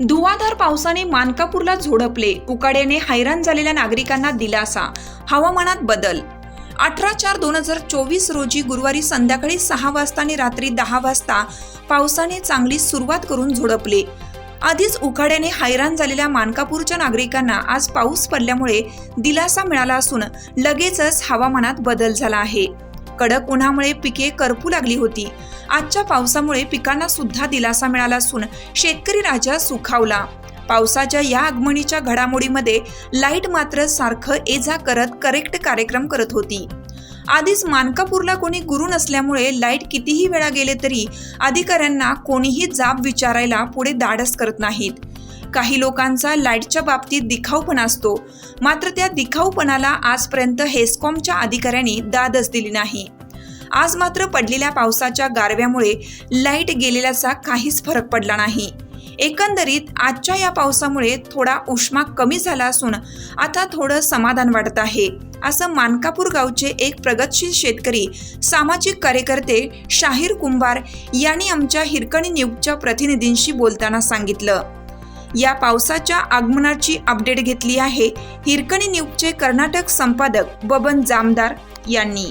धुवाधार पावसाने मानकापूरला झोडपले. उकाड्याने हैराण झालेल्या नागरिकांना दिलासा. हवामानात बदल अठरा चार दोन हजार चोवीस रोजी गुरुवारी संध्याकाळी सहा वाजता आणि रात्री दहा वाजता पावसाने चांगली सुरुवात करून झोडपले. आधीच उकाड्याने हैराण झालेल्या मानकापूरच्या नागरिकांना आज पाऊस पडल्यामुळे दिलासा मिळाला असून लगेचच हवामानात बदल झाला आहे. कडक उन्हामुळे पिके करपू लागली होती. आजच्या पावसामुळे पिकांना सुद्धा दिलासा मिळाला असून शेतकरी राजा सुखावला. पावसाच्या या आगमनीच्या घडामोडीमध्ये लाइट मात्र सारखं एजा करत करेक्ट कार्यक्रम करत होती. आधीच मानकापूरला कोणी गुरु नसल्यामुळे लाइट कितीही वेळा गेले तरी अधिकाऱ्यांना कोणीही जाब विचारायला पुढे धाडस करत नाहीत. काही लोकांचा लाईटच्या बाबतीत दिखाऊपणा असतो. मात्र त्या दिखाऊपणाला आजपर्यंत हेस्कॉमच्या अधिकाऱ्यांनी दादच दिली नाही. आज मात्र पडलेल्या पावसाच्या गारव्यामुळे लाइट गेलेल्याचा काहीच फरक पडला नाही. एकंदरीत आजच्या या पावसामुळे थोडा उष्मा कमी झाला असून आता थोडं समाधान वाटत आहे. असं मानकापूर गावचे एक प्रगतशील शेतकरी सामाजिक कार्यकर्ते शाहीर कुंभार यांनी आमच्या हिरकणी न्यूजच्या प्रतिनिधींशी बोलताना सांगितलं. या पावसाच्या आगमनाची अपडेट घेतली आहे हिरकणी न्यूजचे कर्नाटक संपादक बबन जामदार यांनी.